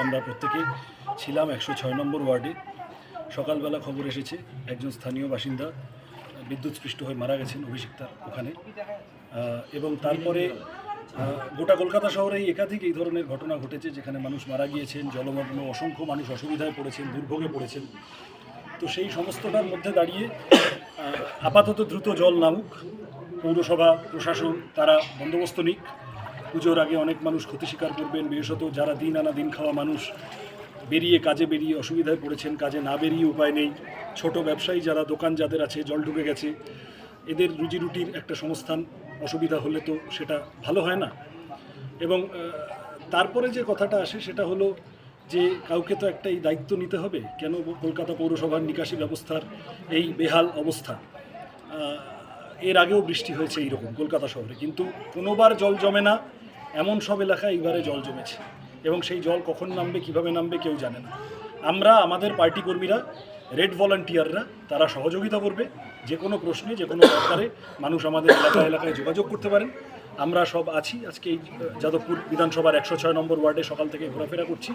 আমরা প্রত্যেকে ছিলাম একশো ছয় নম্বর ওয়ার্ডে। সকালবেলা খবর এসেছে, একজন স্থানীয় বাসিন্দা বিদ্যুৎস্পৃষ্ট হয়ে মারা গেছেন অভিষিক্তা ওখানে। এবং তারপরে গোটা কলকাতা শহরেই একাধিক এই ধরনের ঘটনা ঘটেছে, যেখানে মানুষ মারা গিয়েছেন, জলমগ্ন, অসংখ্য মানুষ অসুবিধায় পড়েছেন, দুর্ভোগে পড়েছেন। তো সেই সমস্তটার মধ্যে দাঁড়িয়ে আপাতত দ্রুত জল নামুক। পৌরসভা, প্রশাসন, তারা বন্দোবস্ত নিক। পুজোর আগে অনেক মানুষ ক্ষতি স্বীকার করবেন, বিশেষত যারা দিন আনা দিন খাওয়া মানুষ। বেরিয়ে কাজে বেরিয়ে অসুবিধায় পড়েছেন, কাজে না বেরিয়ে উপায় নেই। ছোট ব্যবসায়ী যারা, দোকান যাদের আছে, জল ঢুকে গেছে, এদের রুজি রুটির একটা সংস্থান, অসুবিধা হলে তো সেটা ভালো হয় না। এবং তারপরে যে কথাটা আসে সেটা হলো যে, কাউকে তো একটা এই দায়িত্ব নিতে হবে। কেন কলকাতা পৌরসভার নিকাশি ব্যবস্থার এই বেহাল অবস্থা? এর আগেও বৃষ্টি হয়েছে এইরকম কলকাতা শহরে। কিন্তু কোনোবার জল জমে না, এমন সব এলাকায় এইবারে জল জমেছে। এবং সেই জল কখন নামবে, কীভাবে নামবে কেউ জানে না। আমরা, আমাদের পার্টি কর্মীরা, রেড ভলান্টিয়াররা, তারা সহযোগিতা করবে। যে কোনো প্রশ্নে, যে কোনো দরকারে মানুষ আমাদের এলাকা এলাকায় যোগাযোগ করতে পারেন। আমরা সব আছি। আজকে এই যাদবপুর বিধানসভার একশো ছয় নম্বর ওয়ার্ডে সকাল থেকে ঘোরাফেরা করছি।